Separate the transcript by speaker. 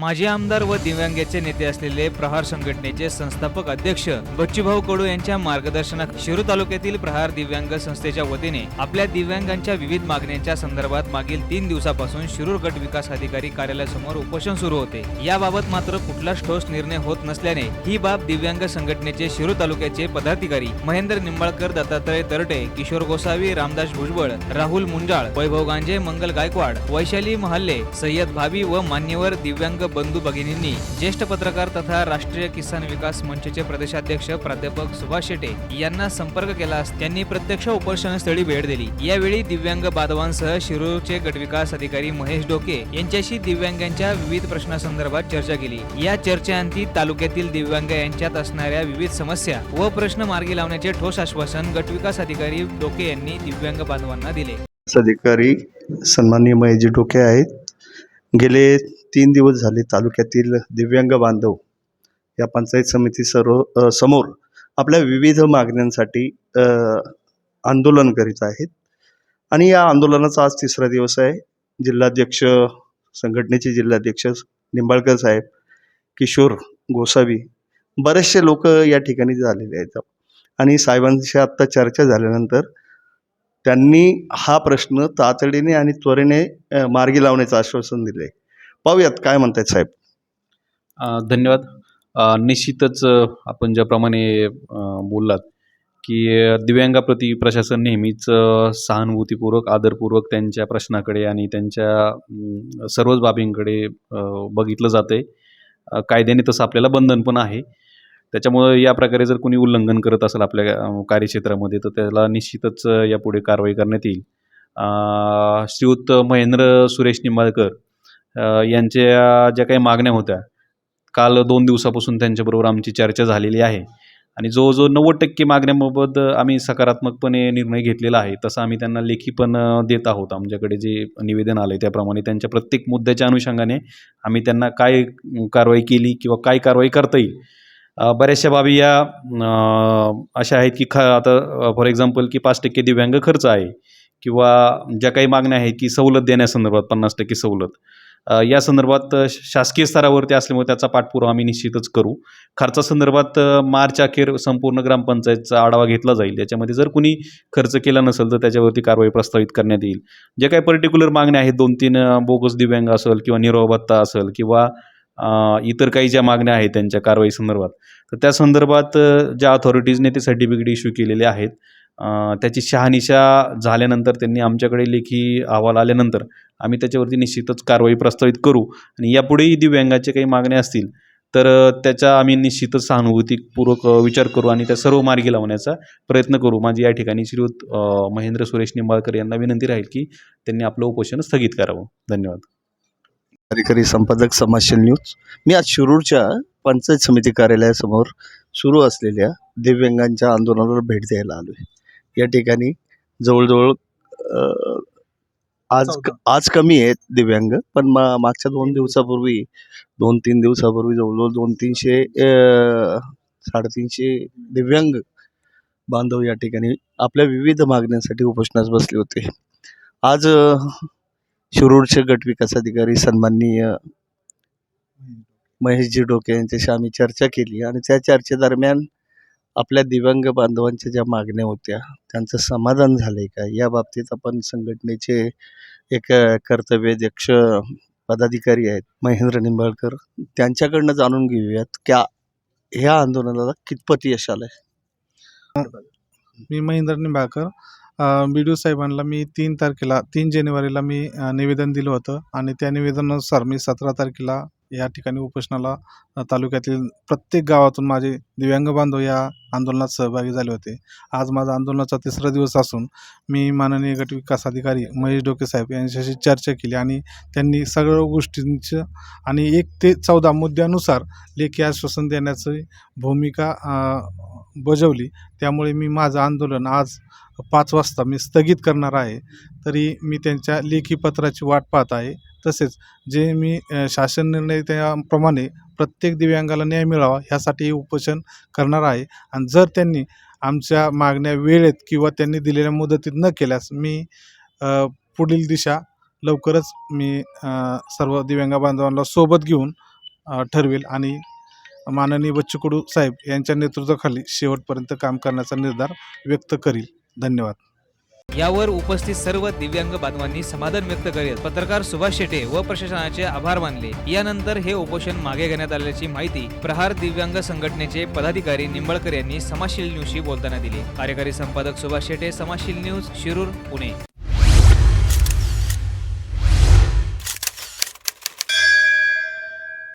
Speaker 1: माजी आमदार व दिव्यांगेचे नेते असलेले प्रहार संघटनेचे संस्थापक अध्यक्ष बच्चूभाऊ कडू यांच्या मार्गदर्शनात शिरू तालुक्यातील प्रहार दिव्यांग संस्थेच्या वतीने आपल्या दिव्यांगांच्या विविध मागण्यांच्या संदर्भात मागील तीन दिवसापासून शिरूर गट विकास अधिकारी कार्यालयासमोर उपोषण सुरू होते. याबाबत मात्र कुठलाच ठोस निर्णय होत नसल्याने ही बाब दिव्यांग संघटनेचे शिरूर तालुक्याचे पदाधिकारी महेंद्र निंबाळकर दत्तात्रय तरटे किशोर गोसावी रामदास भुजबळ राहुल मुंजाळ वैभव गांजे मंगल गायकवाड वैशाली महाल्ले सय्यद भावी व मान्यवर दिव्यांग बंधू भगिनींनी ज्येष्ठ पत्रकार तथा राष्ट्रीय किसान विकास मंचचे प्रदेशाध्यक्ष प्राध्यापक सुभाष शेटे यांना संपर्क केला त्यांनी प्रत्यक्ष उपोषणस्थळी भेट दिली. यावेळी दिव्यांग बांधवांसह शिरूरचे गटविकास अधिकारी महेश डोके यांच्याशी दिव्यांगांच्या विविध प्रश्नासंदर्भात चर्चा केली. या चर्चेअंती तालुक्यातील दिव्यांग यांच्यात असणाऱ्या विविध समस्या व प्रश्न मार्गी लावण्याचे ठोस आश्वासन गटविकास अधिकारी डोके यांनी दिव्यांग बांधवांना दिले.
Speaker 2: अधिकारी सन्माननीय महेशजी डोके आहेत. गेले तीन दिवस झाले तालुक्यातील दिव्यांग बांधव या पंचायत समिती सर्व समोर आपल्या विविध मागण्यांसाठी आंदोलन करीत आहेत. आणि या आंदोलनाचा आज तिसरा दिवस आहे. जिल्हाध्यक्ष संघटनेचे जिल्हाध्यक्ष निंबाळकर साहेब किशोर गोसावी बरेचसे लोक या ठिकाणी झालेले आहेत. आणि साहेबांशी आत्ता चर्चा झाल्यानंतर त्यांनी हा प्रश्न तातडीने आणि त्वरेने मार्गी लावण्याचं आश्वासन दिले पाहूयात काय म्हणतायत साहेब.
Speaker 3: धन्यवाद. निश्चितच आपण ज्याप्रमाणे बोललात की दिव्यांगाप्रती प्रशासन नेहमीच सहानुभूतीपूर्वक आदरपूर्वक त्यांच्या प्रश्नाकडे आणि त्यांच्या सर्वच बाबींकडे बघितलं जाते कायद्याने तसं आपल्याला बंधन पण आहे. त्याच्यामुळं या प्रकारे जर कोणी उल्लंघन करत असेल आपल्या कार्यक्षेत्रामध्ये तर त्याला निश्चितच यापुढे कारवाई करण्यात येईल. श्रीयुत महेंद्र सुरेश निंबाळकर यांच्या ज्या काही मागण्या होत्या काल दोन दिवसापासून त्यांच्याबरोबर आमची चर्चा झालेली आहे. आणि जवळजवळ नव्वद टक्के मागण्याबाबत आम्ही सकारात्मकपणे निर्णय घेतलेला आहे तसं आम्ही त्यांना लेखी पण देत आहोत. आमच्याकडे जे निवेदन आलं आहे त्याप्रमाणे त्यांच्या प्रत्येक मुद्द्याच्या अनुषंगाने आम्ही त्यांना काय कारवाई केली किंवा काय कारवाई करता येईल? बऱ्याचशा बाबी या अशा आहेत की ख आता फॉर एक्झाम्पल की पाच टक्के दिव्यांग खर्च आहे किंवा ज्या काही मागण्या आहेत की सवलत देण्यासंदर्भात पन्नास टक्के सवलत. या संदर्भात शासकीय स्तरावरती असल्यामुळे त्याचा पाठपुरावा आम्ही निश्चितच करू. खर्चासंदर्भात संदर्भात मार्च अखेर संपूर्ण ग्रामपंचायतचा आढावा घेतला जाईल. याच्यामध्ये जर कुणी खर्च केला नसेल तर त्याच्यावरती कारवाई प्रस्तावित करण्यात येईल. जे काही पर्टिक्युलर मागण्या आहेत दोन तीन बोगस दिव्यांग असेल किंवा निरोह भत्ता असेल किंवा इतर काही ज्या मागण्या आहेत त्यांच्या कारवाई संदर्भात तर त्या संदर्भात ज्या अथॉरिटीजने ते सर्टिफिकेट इश्यू केलेले आहेत त्याची शहानिशा झाल्यानंतर त्यांनी आमच्याकडे लेखी अहवाल आल्यानंतर आम्ही त्याच्यावरती निश्चितच कारवाई प्रस्तावित करू. आणि यापुढेही दिव्यांगाचे काही मागण्या असतील तर त्याचा आम्ही निश्चितच सहानुभूतीपूर्वक विचार करू आणि त्या सर्व मार्गी लावण्याचा प्रयत्न करू. माझी या ठिकाणी श्रीयुत महेंद्र सुरेश निंबाळकर यांना विनंती राहील की त्यांनी आपलं उपोषण स्थगित करावं. धन्यवाद.
Speaker 2: कार्यकारी संपादक समाजशील न्यूज. मी आज शिरूरच्या पंचायत समिती कार्यालयासमोर सुरू असलेल्या दिव्यांगांच्या आंदोलनावर भेट द्यायला आलो आहे या ठिकाणी जवळजवळ आज आज कमी आहेत दिव्यांग पण मा मागच्या दोन दिवसापूर्वी दोन तीन दिवसापूर्वी जवळजवळ दोन तीनशे साडेतीनशे दिव्यांग बांधव या ठिकाणी आपल्या विविध मागण्यांसाठी उपोषणास बसले होते. आज शिरूरचे गट विकास अधिकारी सन्माननीय महेशजी डोके यांच्याशी आम्ही चर्चा केली आणि त्या चर्चेदरम्यान आपल्या दिव्यांग बांधवांच्या ज्या मागण्या होत्या त्यांचं समाधान झालं आहे का? या बाबतीत आपण संघटनेचे एक अ, पदाधिकारी आहेत महेंद्र निंबाळकर त्यांच्याकडनं जाणून घेऊयात क्या ह्या आंदोलनाला कितपत यश आलं
Speaker 4: मी Mahendra Nimbalkar. B D O साहेबांना मी तीन तारखेला तीन जानेवारीला मी निवेदन दिलं होतं आणि त्या निवेदनानुसार मी सतरा तारखेला या ठिकाणी उपोषणाला तालुक्यातील प्रत्येक गावातून माझे दिव्यांग बांधव या आंदोलनात सहभागी झाले होते. आज माझा आंदोलनाचा तिसरा दिवस असून मी माननीय गट विकास अधिकारी महेश डोके साहेब यांच्याशी चर्चा केली आणि त्यांनी सगळ्या गोष्टींचं आणि एक ते चौदा मुद्द्यानुसार लेखी आश्वासन देण्याची भूमिका बजावली. त्यामुळे मी माझं आंदोलन आज पाच वाजता मी स्थगित करणार आहे. तरी मी त्यांच्या लेखी पत्राची वाट पाहत आहे. तसेच जे मी शासन निर्णय त्याप्रमाणे प्रत्येक दिव्यांगाला न्याय मिळावा ह्यासाठी उपोषण करणार आहे. आणि जर त्यांनी आमच्या मागण्या वेळेत किंवा त्यांनी दिलेल्या मुदतीत न केल्यास मी पुढील दिशा लवकरच मी सर्व दिव्यांग बांधवांना सोबत घेऊन ठरवेल आणि माननीय बच्चू कडू साहेब यांच्या नेतृत्वाखाली शेवटपर्यंत काम करण्याचा निर्धार व्यक्त करील. धन्यवाद.
Speaker 1: यावर उपस्थित सर्व दिव्यांग बांधवांनी समाधान व्यक्त करीत पत्रकार सुभाष शेटे व प्रशासनाचे आभार मानले. यानंतर हे उपोषण मागे घेण्यात आल्याची माहिती प्रहार दिव्यांग संघटनेचे पदाधिकारी निंबळकर यांनी समाजशील न्यूजशी बोलताना दिली. कार्यकारी संपादक सुभाष शेटे समाजशील न्यूज शिरूर पुणे.